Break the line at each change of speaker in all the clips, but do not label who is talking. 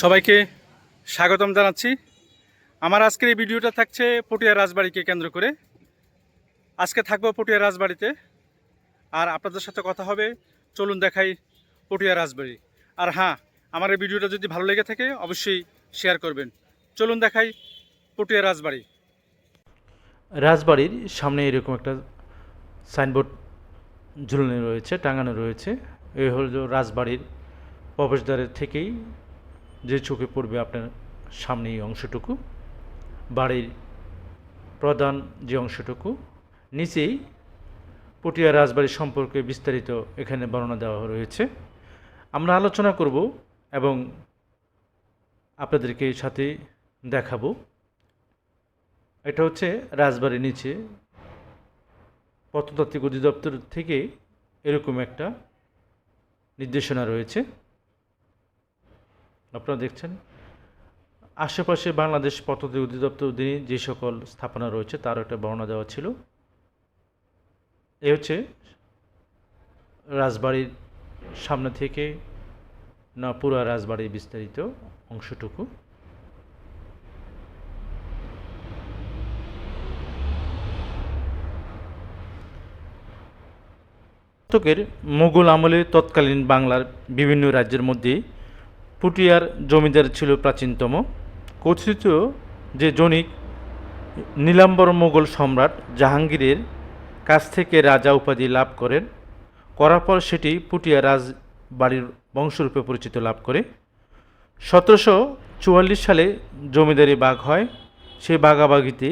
সবাইকে স্বাগতম জানাচ্ছি। আমার আজকের এই ভিডিওটা থাকছে পটিয়া রাজবাড়িকে কেন্দ্র করে। আজকে থাকব পটিয়া রাজবাড়িতে। আর আপনাদের সাথে কথা হবে, চলুন দেখাই পটিয়া রাজবাড়ি। আর হ্যাঁ আমার এই ভিডিওটা যদি ভালো লেগে থাকে, অবশ্যই শেয়ার করবেন। চলুন দেখাই পটিয়া রাজবাড়ি।
রাজবাড়ির সামনে এরকম একটা সাইনবোর্ড ঝুলানো রয়েছে, টাঙানো রয়েছে। এই হলো রাজবাড়ির প্রবেশদ্বারের থেকেই যে চোখে পড়বে আপনার সামনে এই অংশটুকু, বাড়ির প্রধান যে অংশটুকু, নিচেই পটিয়া রাজবাড়ি সম্পর্কে বিস্তারিত এখানে বর্ণনা দেওয়া রয়েছে। আমরা আলোচনা করব এবং আপনাদেরকে সাথে দেখাবো। এটা হচ্ছে রাজবাড়ির নিচে প্রত্নতাত্ত্বিক অধিদপ্তর থেকে এরকম একটা নির্দেশনা রয়েছে। আপনারা দেখছেন। আশেপাশে বাংলাদেশ প্রত্নতাত্ত্বিক অধিদপ্তর অধীনে যে সকল স্থাপনা রয়েছে তার একটা বর্ণনা দেওয়া ছিল। এ হচ্ছে রাজবাড়ির সামনে থেকে না পুরা রাজবাড়ির বিস্তারিত অংশটুকু। মুঘল আমলে তৎকালীন বাংলার বিভিন্ন রাজ্যের মধ্যে পুটিয়ার জমিদার ছিল প্রাচীনতম। কথিত যে জনিক নীলাম্বর মোগল সম্রাট জাহাঙ্গীরের কাছ থেকে রাজা উপাধি লাভ করেন, করার পর সেটি পুটিয়া রাজবাড়ির বংশরূপে পরিচিত লাভ করে। সতেরোশো চুয়াল্লিশ সালে জমিদারি বাঘ হয়। সেই বাঘাবাগিতে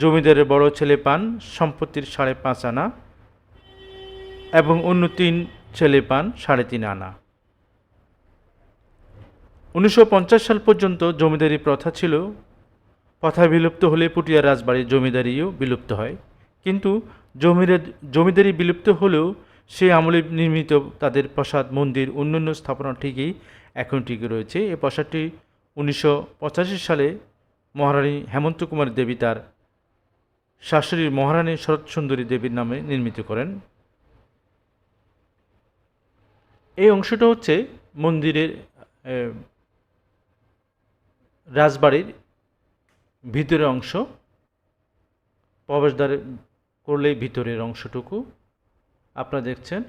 জমিদারের বড় ছেলে পান, সম্পত্তির সাড়ে পাঁচ আনা এবং অন্য তিন ছেলে পান, সাড়ে তিন আনা। উনিশশো পঞ্চাশ সাল পর্যন্ত জমিদারি প্রথা ছিল। প্রথা বিলুপ্ত হলে পুটিয়া রাজবাড়ির জমিদারিও বিলুপ্ত হয়। কিন্তু জমিদার জমিদারি বিলুপ্ত হলেও সে আমলে নির্মিত তাদের প্রাসাদ মন্দির অন্যান্য স্থাপনা ঠিকই এখন টিকে রয়েছে। এই প্রাসাদটি উনিশশো পঁচাশি সালে মহারানী হেমন্ত কুমার দেবী তার শাশুড়ির মহারানী শরৎসুন্দরী দেবীর নামে নির্মিত করেন। এই অংশটা হচ্ছে মন্দিরের এ, রাজবাড়ির ভিতরের অংশ, প্রবেশদ্বারে করলেই ভিতরের অংশটুকু। আপনারা দেখছেন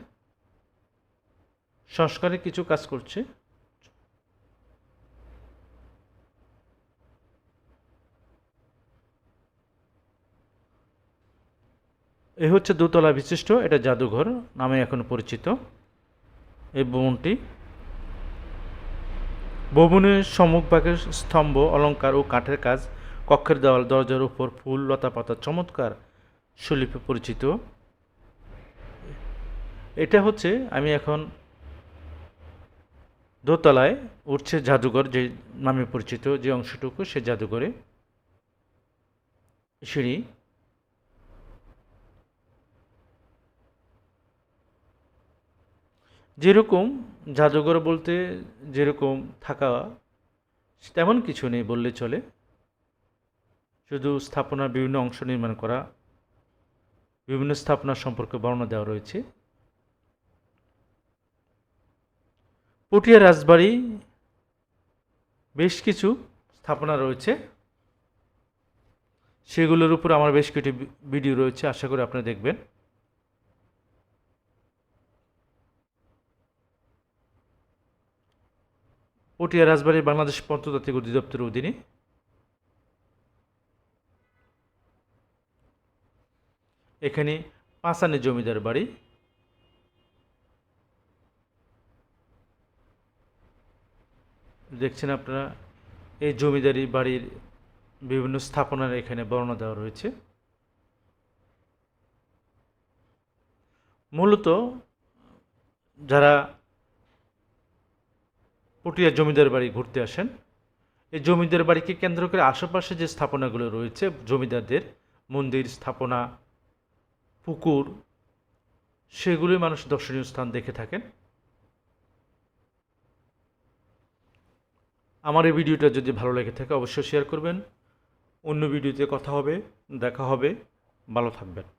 সংস্কারের কিছু কাজ করছে। এ হচ্ছে দোতলা বিশিষ্ট, এটা জাদুঘর, নামে এখন পরিচিত। এই ভবনটি ভবনের সম্মুখভাগের স্তম্ভ অলংকার ও কাঠের কাজ, কক্ষের দেওয়াল, দরজার উপর ফুল লতা পাতা চমৎকার শৈলীপে পরিচিত। এটা হচ্ছে আমি এখন দোতলায় উঠছে জাদুঘর, যে নামে পরিচিত যে অংশটুকু, সে জাদুঘরে। সিঁড়ি। যেরকম জাদুঘর বলতে যেরকম থাকা, তেমন কিছু নেই বললে চলে। শুধু স্থাপনার বিভিন্ন অংশ নির্মাণ করা, বিভিন্ন স্থাপনা সম্পর্কে বর্ণনা দেওয়া রয়েছে। পটিয়া রাজবাড়ি, বেশ কিছু স্থাপনা রয়েছে। সেগুলোর উপর আমার বেশ কিছু ভিডিও রয়েছে, আশা করি আপনারা দেখবেন। পটিয়া রাজবাড়ি বাংলাদেশ প্রত্নতাত্ত্বিক অধিদপ্তরের অধীনে। এখানে পাঁচানে জমিদার বাড়ি। দেখছেন আপনারা, এই জমিদারি বাড়ির বিভিন্ন স্থাপনার এখানে বর্ণনা দেওয়া রয়েছে। মূলত যারা পটিয়া জমিদার বাড়ি ঘুরতে আসেন। এই জমিদার বাড়িকে কেন্দ্র করে আশেপাশে যে স্থাপনাগুলো রয়েছে, জমিদারদের মন্দির, স্থাপনা, পুকুর, সেগুলোই মানুষ দর্শনীয় স্থান দেখে থাকেন। আমার এই ভিডিওটা যদি ভালো লেগে থাকে, অবশ্যই শেয়ার করবেন। অন্য ভিডিওতে কথা হবে, দেখা হবে। ভালো থাকবেন।